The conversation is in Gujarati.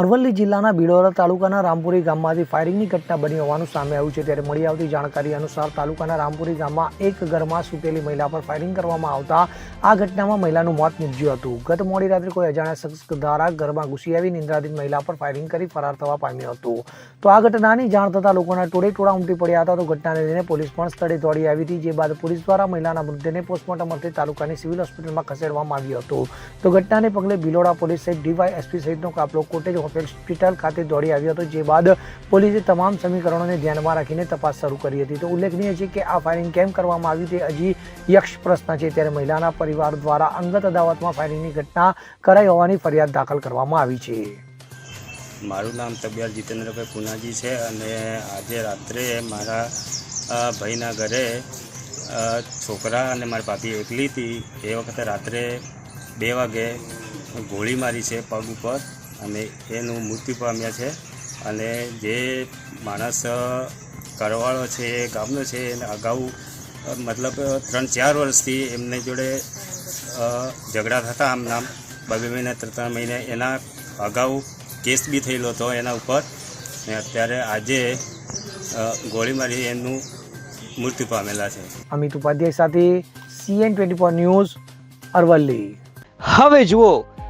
અરવલ્લી જિલ્લાના બિડોરા તાલુકાના રામપુરી ગામમાંથી ફાયરિંગની ઘટના બની હોવાનું સામે આવ્યું છે. ત્યારે મળી આવતી જાણકારી અનુસાર તાલુકાના રામપુરી ગામમાં એક ઘરમાં સૂતેલી મહિલા પર ફાયરિંગ કરવામાં આવતા આ ઘટનામાં મહિલાનું મોત નીપજ્યું હતું. ગત મોડી રાત્રે કોઈ અજાણ્યા શખ્સ દ્વારા ઘરમાં ઘૂસી આવી નિંદ્રાધીન મહિલા પર ફાયરિંગ કરી ફરાર થવા પામ્યું હતું. તો આ ઘટનાની જાણ થતાં લોકોના ટોળે ટોળા ઉમટી પડ્યા હતા. તો ઘટનાને લઈને પોલીસ પણ સ્થળે દોડી આવી હતી, જે બાદ પોલીસ દ્વારા મહિલાના મૃતદેહને પોસ્ટમોર્ટમ અર્થે તાલુકાની સિવિલ હોસ્પિટલમાં ખસેડવામાં આવ્યો હતો. તો ઘટનાને પગલે બિલોડા પોલીસ સહિત ડીવાયએસપી સહિતનો કાફલો કોટેજ હોસ્પિટલ ખાતે દોડી આવ્યો હતો, જે બાદ પોલીસે તમામ સમીકરણોને ધ્યાનમાં રાખીને તપાસ શરૂ કરી હતી. તો ઉલ્લેખનીય છે કે આ ફાયરિંગ કેમ કરવામાં આવ્યું તે હજી યક્ષ પ્રશ્ન છે. ત્યારે મહિલાના પરિવાર દ્વારા અંગત અદાવતમાં ફાયરિંગની ઘટના કરાઈ હોવાની ફરિયાદ દાખલ કરવામાં આવી છે. મારું નામ તબિયાર જીતેન્દ્રભાઈ પુનાજી છે અને આજે રાત્રે મારા ભાઈના ઘરે છોકરા અને મારી ભાભી એકલી હતી. એ વખતે રાત્રે બે વાગે ગોળી મારી છે પગ ઉપર. અને એનું મૃત્યુ પામ્યા છે. અને જે માણસ કરવાળો છે એ ગામનો છે એને અગાઉ મતલબ ત્રણ ચાર વર્ષથી એમને જોડે ઝઘડા થતા આમ નામ બે મહિના ત્રણ ત્રણ મહિને એના અગાઉ કેસ બી થયેલો હતો એના ઉપર. ને અત્યારે આજે ગોળી મારી એમનું મૃત્યુ પામેલા છે. અમિત ઉપાધ્યાય સાથે CN twenty four news Aravalli. હવે જુઓ